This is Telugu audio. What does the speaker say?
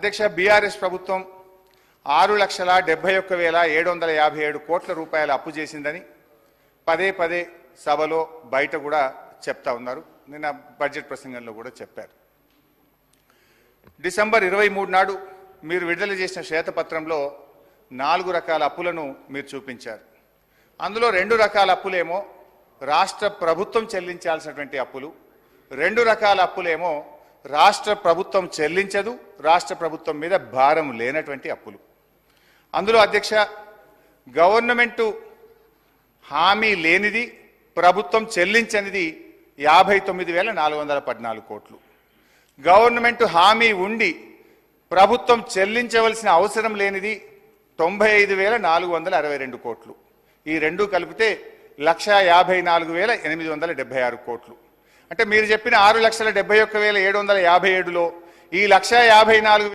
అధ్యక్ష బీఆర్ఎస్ ప్రభుత్వం ఆరు లక్షల డెబ్బై ఒక్క వేల ఏడు వందల యాభై ఏడు కోట్ల రూపాయల అప్పు చేసిందని పదే పదే సభలో బయట కూడా చెప్తా ఉన్నారు. నిన్న బడ్జెట్ ప్రసంగంలో కూడా చెప్పారు. డిసెంబర్ ఇరవై మూడు నాడు మీరు విడుదల చేసిన శ్వేతపత్రంలో నాలుగు రకాల అప్పులను మీరు చూపించారు. అందులో రెండు రకాల అప్పులేమో రాష్ట్ర ప్రభుత్వం చెల్లించాల్సినటువంటి అప్పులు రెండు రకాల అప్పులేమో రాష్ట్ర ప్రభుత్వం చెల్లించదు రాష్ట్ర ప్రభుత్వం మీద భారం లేనటువంటి అప్పులు. అందులో అధ్యక్ష గవర్నమెంటు హామీ లేనిది ప్రభుత్వం చెల్లించనిది యాభై తొమ్మిది వేల నాలుగు వందల పద్నాలుగు కోట్లు. గవర్నమెంట్ హామీ ఉండి ప్రభుత్వం చెల్లించవలసిన అవసరం లేనిది తొంభై ఐదు వేల నాలుగు వందల అరవై రెండు కోట్లు. ఈ రెండు కలిపితే లక్ష యాభై నాలుగు వేల ఎనిమిది వందల డెబ్బై ఆరు కోట్లు. అంటే మీరు చెప్పిన ఆరు లక్షల డెబ్బై ఒక్క వేల ఏడు వందల యాభై ఏడులో ఈ లక్ష యాభై నాలుగు